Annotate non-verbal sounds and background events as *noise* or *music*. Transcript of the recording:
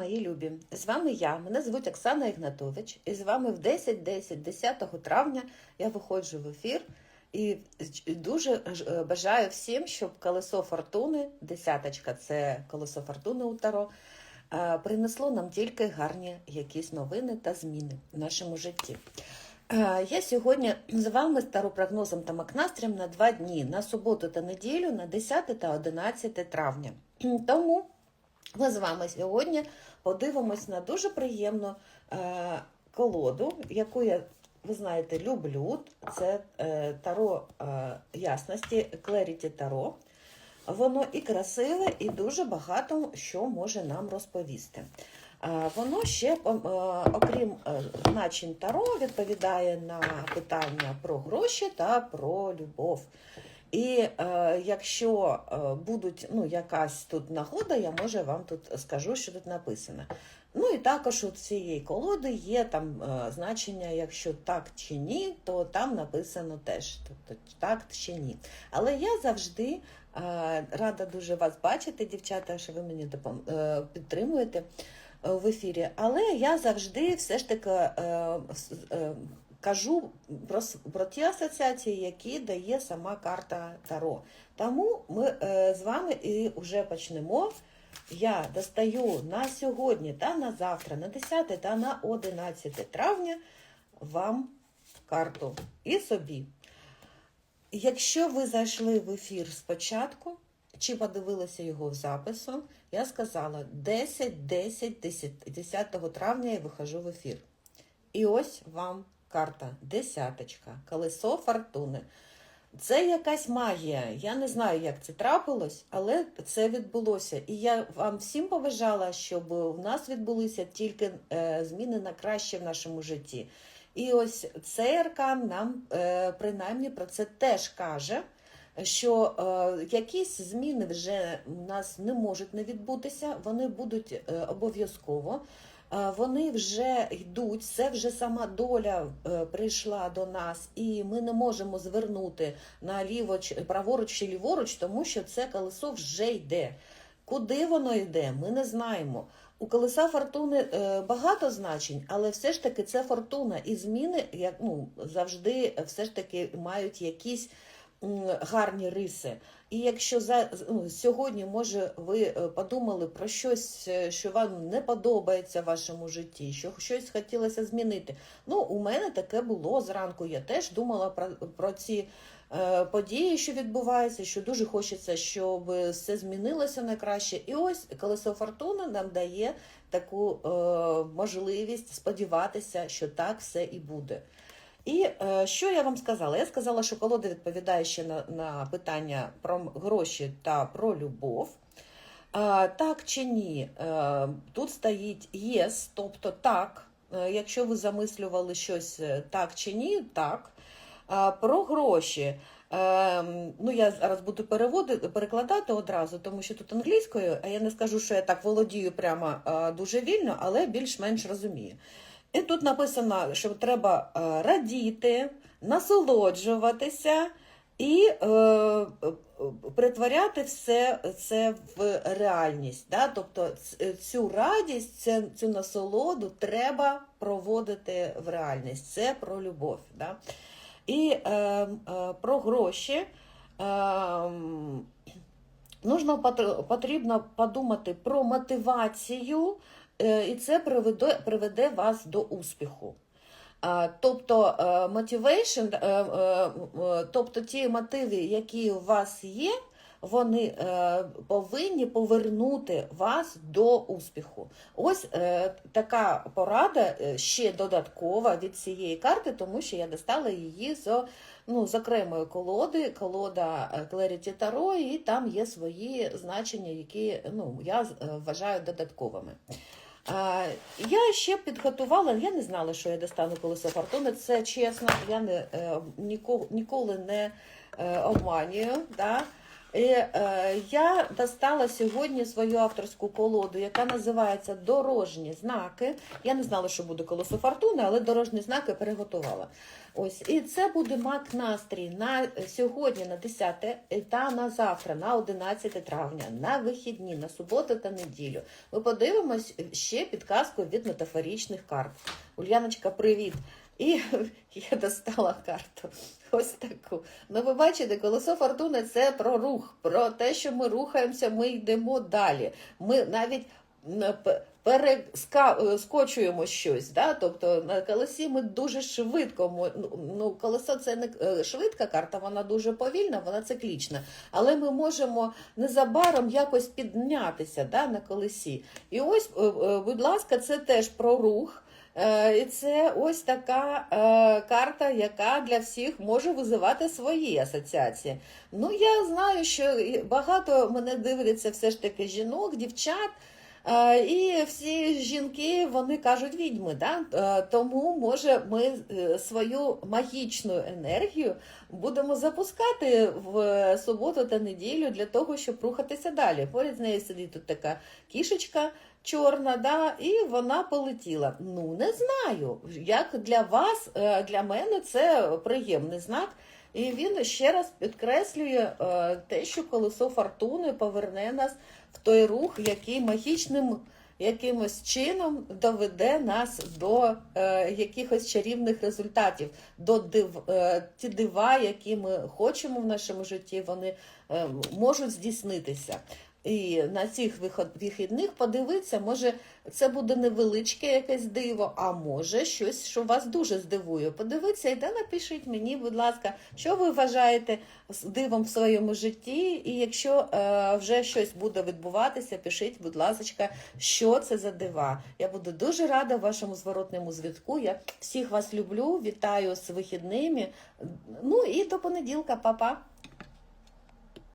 Мої любі, з вами я, мене звуть Оксана Ігнатович, і з вами в 10.10, 10 травня я виходжу в ефір і дуже бажаю всім, щоб колесо фортуни, десяточка це колесо фортуни у Таро, е, принесло нам тільки гарні якісь новини та зміни в нашому житті. Е, Я сьогодні з вами з таропрогнозом та макнастрям на два дні на суботу та неділю, на 10 та 11 травня. Тому ми з вами сьогодні подивимось на дуже приємну е, колоду, яку я, ви знаєте, люблю. Це е, таро е, ясності, Clarity Таро. Воно і красиве, і дуже багато що може нам розповісти. Е, Воно ще, е, окрім е, значень Таро, відповідає на питання про гроші та про любов. І е, якщо е, будуть ну, якась тут нагода, я може вам тут скажу, що тут написано. Ну і також у цієї колоди є там е, значення, якщо так чи ні, то там написано теж тобто, так чи ні. Але я завжди е, рада дуже вас бачити, дівчата, що ви мені допом... е, підтримуєте е, в ефірі. Але я завжди все ж таки е, е, кажу про, про ті асоціації, які дає сама карта Таро. Тому ми е, з вами і вже почнемо. Я достаю на сьогодні та на завтра, на 10 та на 11 травня вам карту і собі. Якщо ви зайшли в ефір спочатку, чи подивилися його в запису, я сказала 10, 10, 10, 10 травня я виходжу в ефір. І ось вам карта десяточка, колесо фортуни. Це якась магія. Я не знаю, як це трапилось, але це відбулося. І я вам всім побажала, щоб у нас відбулися тільки е, зміни на краще в нашому житті. І ось цей аркан нам е, принаймні про це теж каже, що е, якісь зміни вже у нас не можуть не відбутися, вони будуть обов'язково. Е, Вони вже йдуть, це вже сама доля е, прийшла до нас, і ми не можемо звернути на ліворуч, праворуч чи ліворуч, тому що це колесо вже йде. Куди воно йде, ми не знаємо. У колеса фортуни е, багато значень, але все ж таки це фортуна. І зміни як, ну, завжди все ж таки мають якісь гарні риси. І якщо за ну, сьогодні, може, ви е, подумали про щось, е, що вам не подобається в вашому житті, що щось хотілося змінити. Ну, у мене таке було зранку. Я теж думала про, про ці е, події, що відбуваються, що дуже хочеться, щоб все змінилося на краще. І ось колесо фортуни нам дає таку е, можливість сподіватися, що так все і буде. І е, що я вам сказала? Я сказала, що колода відповідає ще на, на питання про гроші та про любов. Е, так чи ні? Е, тут стоїть yes, тобто так. Е, якщо ви замислювали щось е, так чи ні, так. Е, про гроші. Е, ну, я зараз буду переводити, перекладати одразу, тому що тут англійською, а я не скажу, що я так володію прямо е, дуже вільно, але більш-менш розумію. І тут написано, що треба е, радіти, насолоджуватися і е, е, притворяти все це в реальність. Да? Тобто цю радість, цю насолоду треба проводити в реальність. Це про любов. Да? І е, е, про гроші. Е, Нужно потрібно подумати про мотивацію, е, і це приведе, приведе вас до успіху. Тобто е, motivation, е, е, е, тобто ті мотиви, які у вас є, вони е, повинні повернути вас до успіху. Ось е, така порада е, ще додаткова від цієї карти, тому що я достала її з, ну, окремої колоди, колода е, Clarity Tarot, і там є свої значення, які ну, я е, вважаю додатковими. Я ще підготувала, я не знала, що я достану колесо фортуни. Це чесно, я не, е, ніколи не е, обманюю. Да? Е, я достала сьогодні свою авторську колоду, яка називається Дорожні знаки. Я не знала, що буде колесо фортуни, але дорожні знаки переготувала. Ось, і це буде мак настрій на сьогодні, на 10 та на завтра, на 11 травня, на вихідні, на суботу та неділю. Ми подивимось ще підказку від метафорічних карт. Ульяночка, привіт! І *laughs* я достала карту. Ось таку. Ну, ви бачите, колесо фортуни це про рух, про те, що ми рухаємося, ми йдемо далі. Ми навіть перескочуємо щось. Да? Тобто на колесі ми дуже швидко. ну, Ну, колесо це не е, швидка карта, вона дуже повільна, вона циклічна. Але ми можемо незабаром якось піднятися да, на колесі. І ось, е, е, будь ласка, це теж про рух. Е, І це ось така е, карта, яка для всіх може визивати свої асоціації. Ну, я знаю, що багато мене дивляться все ж таки жінок, дівчат. Е, І всі жінки вони кажуть відьми, да? Е, тому може ми е, свою магічну енергію будемо запускати в суботу та неділю для того, щоб рухатися далі. Поряд з нею сидить тут така кішечка чорна, да? і вона полетіла. Ну не знаю, як для вас, для мене це приємний знак. І він ще раз підкреслює е, те, що колесо фортуни поверне нас в той рух, який магічним якимось чином доведе нас до е, якихось чарівних результатів, до див, е, ті дива, які ми хочемо в нашому житті, вони можуть здійснитися. І на цих вихідних подивитися, може, це буде невеличке якесь диво, а може щось, що вас дуже здивує. Подивіться і да напишіть мені, будь ласка, що ви вважаєте дивом в своєму житті. І якщо е, вже щось буде відбуватися, пишіть, будь ласка, що це за дива. Я буду дуже рада вашому зворотному зв'язку. Я всіх вас люблю, вітаю з вихідними. Ну і до понеділка, Па-па.